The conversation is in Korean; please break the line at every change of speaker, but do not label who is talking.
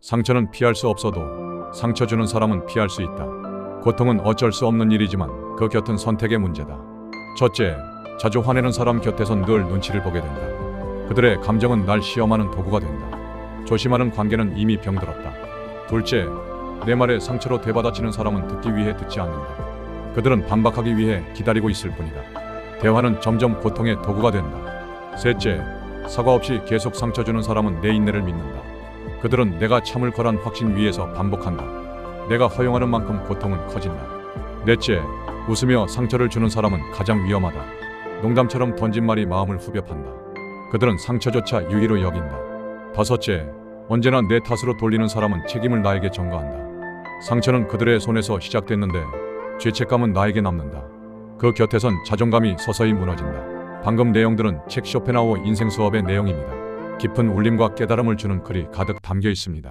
상처는 피할 수 없어도 상처 주는 사람은 피할 수 있다. 고통은 어쩔 수 없는 일이지만 그 곁은 선택의 문제다. 첫째, 자주 화내는 사람 곁에선 늘 눈치를 보게 된다. 그들의 감정은 날 시험하는 도구가 된다. 조심하는 관계는 이미 병들었다. 둘째, 내 말에 상처로 되받아치는 사람은 듣기 위해 듣지 않는다. 그들은 반박하기 위해 기다리고 있을 뿐이다. 대화는 점점 고통의 도구가 된다. 셋째, 사과 없이 계속 상처 주는 사람은 내 인내를 믿는다. 그들은 내가 참을 거란 확신 위에서 반복한다. 내가 허용하는 만큼 고통은 커진다. 넷째, 웃으며 상처를 주는 사람은 가장 위험하다. 농담처럼 던진 말이 마음을 후벼 판다. 그들은 상처조차 유의로 여긴다. 다섯째, 언제나 내 탓으로 돌리는 사람은 책임을 나에게 전가한다. 상처는 그들의 손에서 시작됐는데 죄책감은 나에게 남는다. 그 곁에선 자존감이 서서히 무너진다. 방금 내용들은 책 쇼펜하우 인생 수업의 내용입니다. 깊은 울림과 깨달음을 주는 글이 가득 담겨 있습니다.